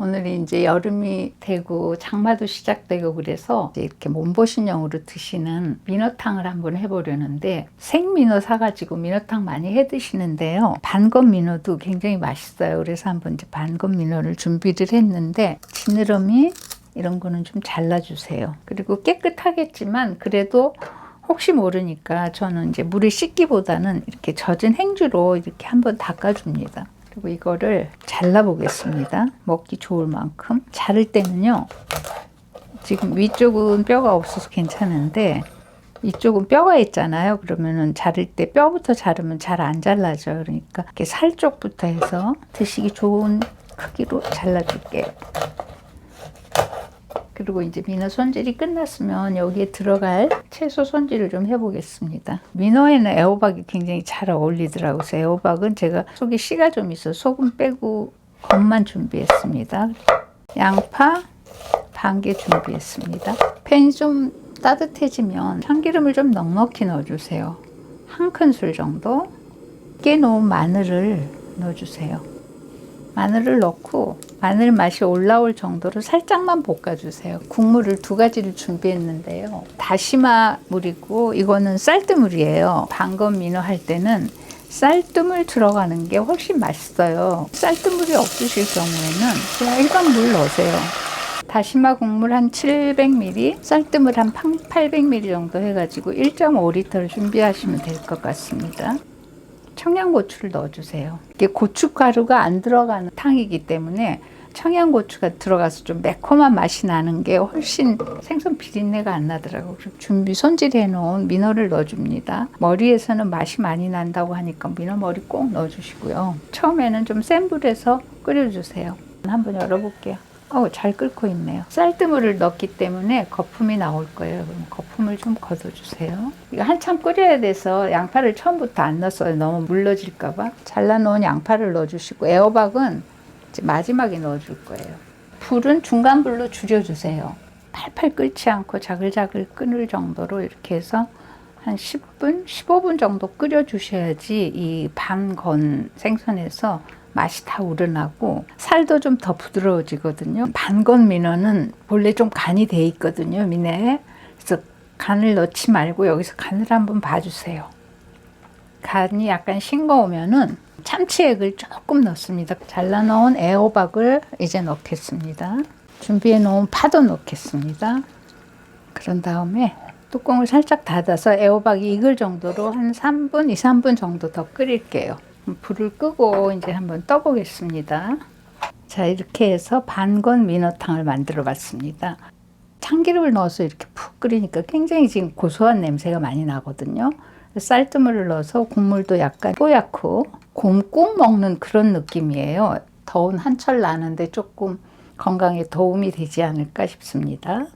오늘이 이제 여름이 되고 장마도 시작되고 그래서 이렇게 몸보신용으로 드시는 민어탕을 한번 해보려는데 생민어 사가지고 민어탕 많이 해 드시는데요. 반건 민어도 굉장히 맛있어요. 그래서 한번 이제 반건 민어를 준비를 했는데 지느러미 이런 거는 좀 잘라주세요. 그리고 깨끗하겠지만 그래도 혹시 모르니까 저는 이제 물에 씻기보다는 이렇게 젖은 행주로 이렇게 한번 닦아줍니다. 그리고 이거를 잘라 보겠습니다. 먹기 좋을 만큼. 자를 때는요. 지금 위쪽은 뼈가 없어서 괜찮은데 이쪽은 뼈가 있잖아요. 그러면은 자를 때 뼈부터 자르면 잘 안 잘라져요. 그러니까 이렇게 살 쪽부터 해서 드시기 좋은 크기로 잘라줄게요. 그리고 이제 민어 손질이 끝났으면 여기에 들어갈 채소 손질을 좀 해보겠습니다. 민어에는 애호박이 굉장히 잘 어울리더라고요. 애호박은 제가 속에 씨가 좀 있어 소금 빼고 겉만 준비했습니다. 양파 반 개 준비했습니다. 팬이 좀 따뜻해지면 참기름을 좀 넉넉히 넣어주세요. 한 큰술 정도. 깨 놓은 마늘을 넣어주세요. 마늘을 넣고 마늘 맛이 올라올 정도로 살짝만 볶아주세요. 국물을 두 가지를 준비했는데요. 다시마 물이고 이거는 쌀뜨물이에요. 방건 민어 할 때는 쌀뜨물 들어가는 게 훨씬 맛있어요. 쌀뜨물이 없으실 경우에는 그냥 일반 물 넣으세요. 다시마 국물 한 700ml, 쌀뜨물 한 800ml 정도 해가지고 1.5리터를 준비하시면 될 것 같습니다. 청양고추를 넣어주세요. 이게 고춧가루가 안 들어가는 탕이기 때문에 청양고추가 들어가서 좀 매콤한 맛이 나는 게 훨씬 생선 비린내가 안 나더라고요. 준비 손질해 놓은 민어를 넣어줍니다. 머리에서는 맛이 많이 난다고 하니까 민어 머리 꼭 넣어주시고요. 처음에는 좀 센 불에서 끓여주세요. 한번 열어볼게요. 어우, 잘 끓고 있네요. 쌀뜨물을 넣기 때문에 거품이 나올 거예요. 그럼 거품을 좀 걷어주세요. 이거 한참 끓여야 돼서 양파를 처음부터 안 넣었어요. 너무 물러질까봐. 잘라놓은 양파를 넣어주시고 이제 마지막에 넣어줄 거예요. 불은 중간 불로 줄여주세요. 팔팔 끓지 않고 자글자글 끓을 정도로 이렇게 해서 한 10분, 15분 정도 끓여 주셔야지 이 반 건 생선에서 맛이 다 우러나고 살도 좀 더 부드러워지거든요. 반건 민어는 원래 좀 간이 돼 있거든요, 민어에. 그래서 간을 넣지 말고 여기서 간을 한번 봐주세요. 간이 약간 싱거우면은 참치액을 조금 넣습니다. 잘라 놓은 애호박을 이제 넣겠습니다. 준비해 놓은 파도 넣겠습니다. 그런 다음에 뚜껑을 살짝 닫아서 애호박이 익을 정도로 한 3분, 2, 3분 정도 더 끓일게요. 불을 끄고 이제 한번 떠보겠습니다. 자, 이렇게 해서 반건 민어탕을 만들어 봤습니다. 참기름을 넣어서 이렇게 푹 끓이니까 굉장히 지금 고소한 냄새가 많이 나거든요. 쌀뜨물을 넣어서 국물도 약간 뽀얗고 곰국 먹는 그런 느낌이에요. 더운 한철 나는데 조금 건강에 도움이 되지 않을까 싶습니다.